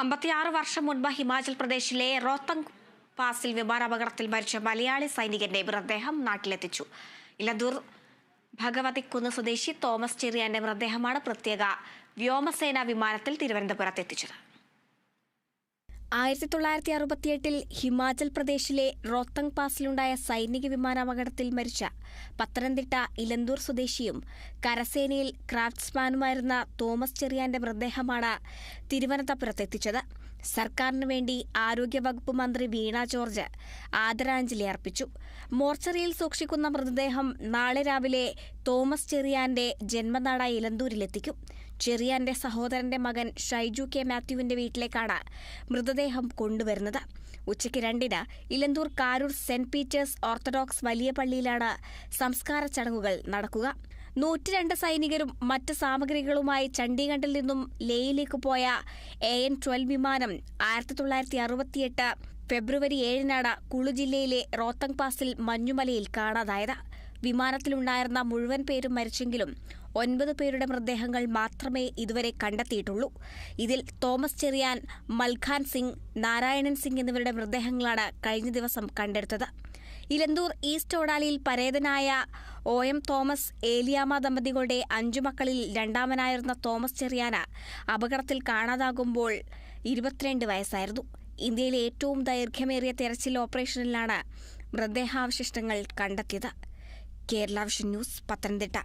അമ്പത്തിയാറ് വർഷം മുൻപ് ഹിമാചൽ പ്രദേശിലെ റോത്തങ് പാസിൽ വിമാനാപകടത്തിൽ മരിച്ച മലയാളി സൈനികന്റെ മൃതദേഹം നാട്ടിലെത്തിച്ചു. ഭഗവതി ഭഗവതിക്കുന്ന് സ്വദേശി തോമസ് ചെറിയാന്റെ മൃതദേഹമാണ് പ്രത്യേക വ്യോമസേനാ വിമാനത്തിൽ തിരുവനന്തപുരത്ത് എത്തിച്ചത് ആയിരത്തി തൊള്ളായിരത്തി അറുപത്തിയെട്ടിൽ ഹിമാചൽ പ്രദേശിലെ റോത്തങ് പാസിലുണ്ടായ സൈനിക വിമാനാപകടത്തിൽ മരിച്ച പത്തനംതിട്ട ഇലന്തൂർ സ്വദേശിയും കരസേനയിൽ ക്രാഫ്റ്റ്സ്മാനുമായിരുന്ന തോമസ് ചെറിയാന്റെ മൃതദേഹമാണ് തിരുവനന്തപുരത്തെത്തിച്ചത്. സർക്കാരിനു വേണ്ടി ആരോഗ്യവകുപ്പ് മന്ത്രി വീണ ജോർജ് ആദരാഞ്ജലി അർപ്പിച്ചു. മോർച്ചറിയിൽ സൂക്ഷിക്കുന്ന മൃതദേഹം നാളെ രാവിലെ തോമസ് ചെറിയാന്റെ ജന്മനാടായ ഇലന്തൂരിലെത്തിക്കും. ചെറിയാന്റെ സഹോദരന്റെ മകൻ ഷൈജു കെ മാത്യുവിന്റെ വീട്ടിലേക്കാണ് മൃതദേഹം കൊണ്ടുവരുന്നത്. ഉച്ചയ്ക്ക് രണ്ടിന് Elanthoor Karoor Saint Peter's Orthodox വലിയ പള്ളിയിലാണ് സംസ്കാര ചടങ്ങുകൾ നടക്കുക. നൂറ്റിരണ്ട് സൈനികരും മറ്റ് സാമഗ്രികളുമായി ചണ്ഡീഗഡിൽ നിന്നും ലേയിലേക്ക് പോയ എ എൻ ട്വൽവ് വിമാനം ആയിരത്തി തൊള്ളായിരത്തി അറുപത്തിയെട്ട് ഫെബ്രുവരി ഏഴിനാണ് കുളു ജില്ലയിലെ റോത്തങ് പാസിൽ മഞ്ഞുമലയിൽ കാണാതായത്. വിമാനത്തിലുണ്ടായിരുന്ന മുഴുവൻ പേരും മരിച്ചെങ്കിലും ഒൻപത് പേരുടെ മൃതദേഹങ്ങൾ മാത്രമേ ഇതുവരെ കണ്ടെത്തിയിട്ടുള്ളൂ. ഇതിൽ തോമസ് ചെറിയാൻ മൽഖാൻ സിംഗ് നാരായണൻ സിംഗ് എന്നിവരുടെ മൃതദേഹങ്ങളാണ് കഴിഞ്ഞ ദിവസം കണ്ടെടുത്തത്. ഇലന്തൂർ ഈസ്റ്റ് ഓടാലിയിൽ പരേതനായ ഒ എം തോമസ് ഏലിയാമ ദമ്പതികളുടെ അഞ്ചു മക്കളിൽ രണ്ടാമനായിരുന്ന തോമസ് ചെറിയാന അപകടത്തിൽ കാണാതാകുമ്പോൾ ഇരുപത്തിരണ്ട് വയസ്സായിരുന്നു. ഇന്ത്യയിലെ ഏറ്റവും ദൈർഘ്യമേറിയ തെരച്ചിൽ ഓപ്പറേഷനിലാണ് മൃതദേഹാവശിഷ്ടങ്ങൾ കണ്ടെത്തിയത്. Kerala Vision News Pathanamthitta.